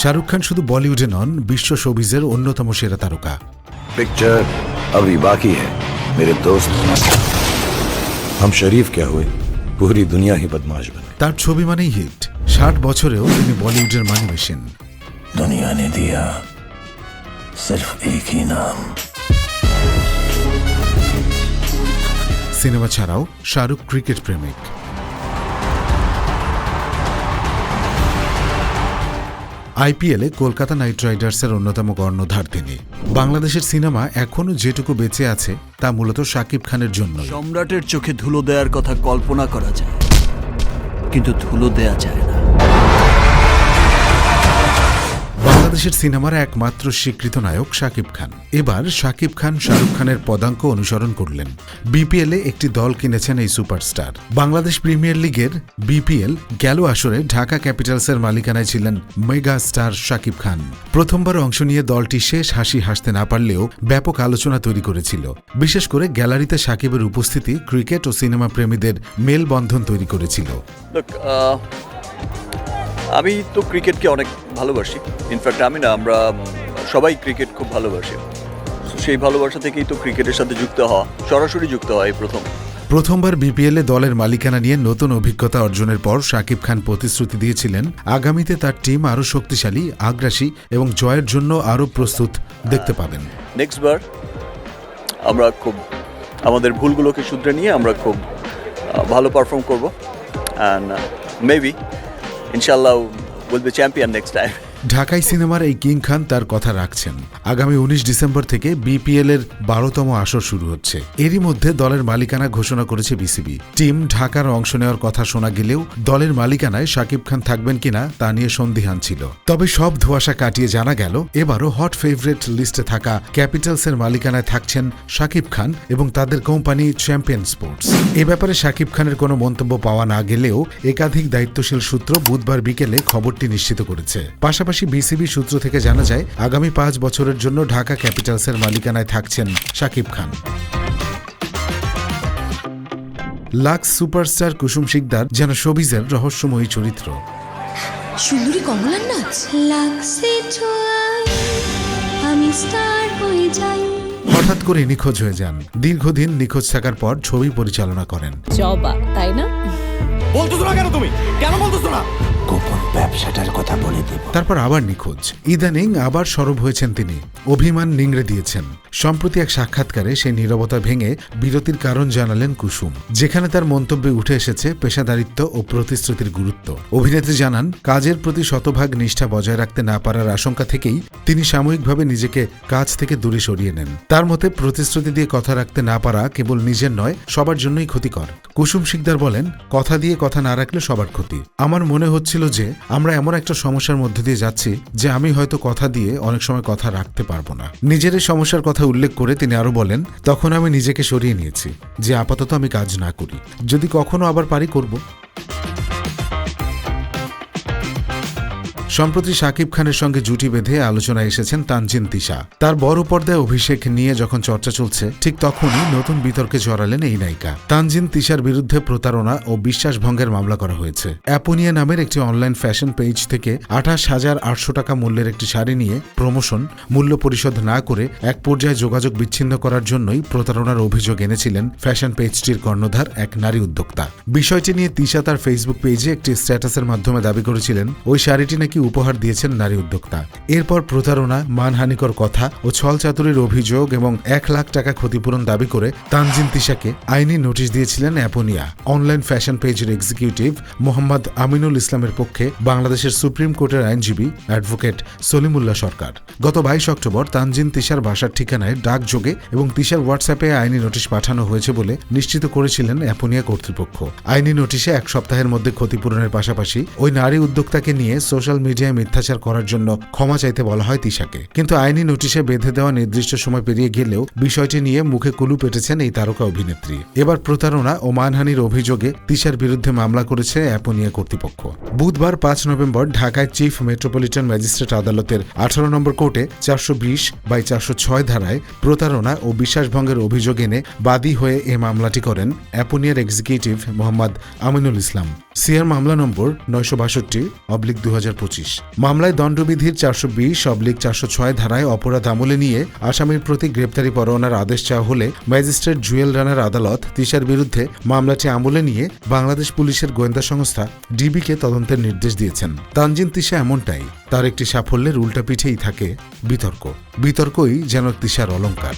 শাহরুখ খান শুধু বলিউডে নন বিশ্ব শোবিজের অন্যতম সেরা তারকা। পিকচার अभी বাকি হ্যায় দোস্ত হাম শরীফ কে হুয়ে পুরি দুনিয়া হি বদমাশ বানাই তার ছবি মানেই হিট। ষাট বছরেও তিনি বলিউডের মানি মেশিন। দুনিয়া নে দিয়া সির্ফ এক হি নাম সিনেমা ছাড়াও শাহরুখ ক্রিকেট প্রেমিক। আইপিএলে কলকাতা নাইট রাইডার্সের অন্যতম কর্ণধার তিনি। বাংলাদেশের সিনেমা এখনও যেটুকু বেঁচে আছে, তা মূলত শাকিব খানের জন্য সম্রাটের চোখে ধুলো দেওয়ার কথা কল্পনা করা যায়, কিন্তু ধুলো দেয়া যায় না। বাংলাদেশের সিনেমার একমাত্র স্বীকৃত নায়ক শাকিব খান। এবার শাকিব খান শাহরুখ খানের পদাঙ্ক অনুসরণ করলেন। বিপিএলে একটি দল কিনেছেন এই সুপারস্টার। বাংলাদেশ প্রিমিয়ার লিগের বিপিএল গেল আসরে ঢাকা ক্যাপিটালসের মালিকানায় ছিলেন মেগা স্টার শাকিব খান। প্রথমবার অংশ নিয়ে দলটি শেষ হাসি হাসতে না পারলেও ব্যাপক আলোচনা তৈরি করেছিল। বিশেষ করে গ্যালারিতে শাকিবের উপস্থিতি ক্রিকেট ও সিনেমা প্রেমীদের মেলবন্ধন তৈরি করেছিল। আহ, আমি তো ক্রিকেটকে অনেক ভালোবাসি। ইনফ্যাক্ট আমি না আমরা সবাই ক্রিকেট খুব ভালোবাসি। সেই ভালোবাসা থেকেই তো ক্রিকেটের সাথে যুক্ত হওয়া সরাসরি যুক্ত হওয়া এই প্রথম। প্রথমবার বিপিএলে দলের মালিকানা নিয়ে নতুন অভিজ্ঞতা অর্জনের পর শাকিব খান প্রতিশ্রুতি দিয়েছিলেন আগামীতে তার টিম আরও শক্তিশালী আগ্রাসী এবং জয়ের জন্য আরও প্রস্তুত দেখতে পাবেন। নেক্সট বার আমরা খুব আমাদের ভুলগুলোকে শুধরে নিয়ে আমরা খুব ভালো পারফর্ম করব। And maybe Inshallah, we'll be champion next time. ঢাকাই সিনেমার এই কিং খান তার কথা রাখছেন। আগামী উনিশ ডিসেম্বর থেকে বিপিএল এর বারোতম আসর শুরু হচ্ছে। এরই মধ্যে দলের মালিকানা ঘোষণা করেছে বিসিবি। টিম ঢাকার অংশ নেওয়ার কথা শোনা গেলেও দলের মালিকানায় শাকিব খান থাকবেন কিনা তা নিয়ে সন্দিহান ছিল। তবে সব ধোয়াশা কাটিয়ে জানা গেল, এবারও হট ফেভারিট লিস্টে থাকা ক্যাপিটালসের মালিকানায় থাকছেন শাকিব খান এবং তাদের কোম্পানি চ্যাম্পিয়ন স্পোর্টস। এ ব্যাপারে শাকিব খানের কোনো মন্তব্য পাওয়া না গেলেও একাধিক দায়িত্বশীল সূত্র বুধবার বিকেলে খবরটি নিশ্চিত করেছে। পাশাপাশি বিসিবি সূত্র থেকে জানা যায় আগামী পাঁচ বছরের জন্য ঢাকা ক্যাপিটালসের মালিকানায় থাকছেন শাকিব খান। লাক্স সুপারস্টার কুসুম শিকদার যেন শোবিজের রহস্যময়ী চরিত্র। সুন্দরী কমলার নাচ? ছোঁয়ায় আমি স্টার হয়ে যাই। হঠাৎ করে নিখোঁজ হয়ে যান। দীর্ঘদিন নিখোঁজ থাকার পর ছবি পরিচালনা করেন। জবা তাই না? গোপন ব্যবসাটার কথা বলে দেব। তারপর আবার নিখোঁজ। ইদানিং আবার সরব হয়েছেন তিনি। অভিমান নিংড়ে দিয়েছেন। সম্প্রতি এক সাক্ষাৎকারে সেই নীরবতা ভেঙে বিরতির কারণ জানালেন কুসুম। যেখানে তার মন্তব্যে উঠে এসেছে পেশাদারিত্ব ও প্রতিশ্রুতির গুরুত্ব। অভিনেত্রী জানান, কাজের প্রতি শতভাগ নিষ্ঠা বজায় রাখতে না পারার আশঙ্কা থেকেই তিনি সাময়িকভাবে নিজেকে কাজ থেকে দূরে সরিয়ে নেন। তার মতে, প্রতিশ্রুতি দিয়ে কথা রাখতে না পারা কেবল নিজের নয়, সবার জন্যই ক্ষতিকর। কুসুম শিকদার বলেন, কথা দিয়ে কথা না রাখলে সবার ক্ষতি। আমার মনে হচ্ছিল যে, আমরা এমন একটা সমস্যার মধ্যে দিয়ে যাচ্ছি যে আমি হয়তো কথা দিয়ে অনেক সময় কথা রাখতে পারব না। নিজের এই সমস্যার কথা উল্লেখ করে তিনি আরও বলেন, তখন আমি নিজেকে সরিয়ে নিয়েছি যে আপাতত আমি কাজ না করি। যদি কখনো আবার পারি করব। সম্প্রতি শাকিব খানের সঙ্গে জুটি বেঁধে আলোচনায় এসেছেন তানজিন তিশা। তার বড় পর্দায় অভিষেক নিয়ে যখন চর্চা চলছে, ঠিক তখনই নতুন বিতর্কে জড়ালেন এই নায়িকা। তানজিন তিশার বিরুদ্ধে প্রতারণা ও বিশ্বাসভঙ্গের মামলা করা হয়েছে। অ্যাপোনিয়া নামের একটি অনলাইন ফ্যাশন পেজ থেকে আঠাশ হাজার আটশো টাকা মূল্যের একটি শাড়ি নিয়ে প্রমোশন, মূল্য পরিশোধ না করে এক পর্যায়ে যোগাযোগ বিচ্ছিন্ন করার জন্যই প্রতারণার অভিযোগ এনেছিলেন ফ্যাশন পেজটির কর্ণধার এক নারী উদ্যোক্তা। বিষয়টি নিয়ে তিশা তার ফেসবুক পেজে একটি স্ট্যাটাসের মাধ্যমে দাবি করেছিলেন, ওই শাড়িটি নাকি উপহার দিয়েছেন নারী উদ্যোক্তা। এরপর প্রতারণা, মানহানিকর কথা ও ছল চাতুরির অভিযোগ এবং এক লাখ টাকা ক্ষতিপূরণ দাবি করে তানজিন তিশাকে আইনি নোটিশ দিয়েছিলেন অ্যাপোনিয়া। অনলাইন ফ্যাশন পেজের এক্সিকিউটিভ মোহাম্মদ আমিনুল ইসলামের পক্ষে বাংলাদেশের সুপ্রিম কোর্টের আইনজীবী অ্যাডভোকেট সলিমুল্লাহ সরকার। গত বাইশ অক্টোবর তানজিন তিশার বাসার ঠিকানায় ডাকযোগে এবং তিশার হোয়াটসঅ্যাপে আইনি নোটিশ পাঠানো হয়েছে বলে নিশ্চিত করেছিলেন অ্যাপোনিয়া কর্তৃপক্ষ। আইনি নোটিশে এক সপ্তাহের মধ্যে ক্ষতিপূরণের পাশাপাশি ওই নারী উদ্যোক্তাকে নিয়ে সোশ্যাল মিডিয়ায় মিথ্যাচার করার জন্য ক্ষমা চাইতে বলা হয় তিশাকে। কিন্তু আইনি নোটিশে বেঁধে দেওয়া নির্দিষ্ট সময় পেরিয়ে গেলেও বিষয়টি নিয়ে মুখে কুলু পেটেছেন এই তারকা অভিনেত্রী। এবার প্রতারণা ও মানহানির অভিযোগে তিশার বিরুদ্ধে মামলা করেছে অ্যাপোনিয়া কর্তৃপক্ষ। বুধবার পাঁচ নভেম্বর ঢাকায় চিফ মেট্রোপলিটন ম্যাজিস্ট্রেট আদালতের আঠারো নম্বর কোর্টে চারশো বিশ বাই চারশো ছয় ধারায় প্রতারণা ও বিশ্বাসভঙ্গের অভিযোগ এনে বাদী হয়ে এ মামলাটি করেন অ্যাপোনিয়ার এক্সিকিউটিভ মোহাম্মদ আমিনুল ইসলাম। সিআর মামলা নম্বর নয়শো বাষট্টি, অবলিক দু হাজার পঁচিশ। মামলায় দণ্ডবিধির চারশো বিশ, অবলিক চারশো ছয় ধারায় অপরাধ আমলে নিয়ে আসামির প্রতি গ্রেপ্তারি পরোয়ানার আদেশ চাওয়া হলে ম্যাজিস্ট্রেট জুয়েল রানার আদালত তিশার বিরুদ্ধে মামলাটি আমলে নিয়ে বাংলাদেশ পুলিশের গোয়েন্দা সংস্থা ডিবিকে তদন্তের নির্দেশ দিয়েছেন। তানজিন তিশা এমনটাই, তার একটি সাফল্যের উল্টা পিঠেই থাকে বিতর্ক। বিতর্কই যেন তিশার অলঙ্কার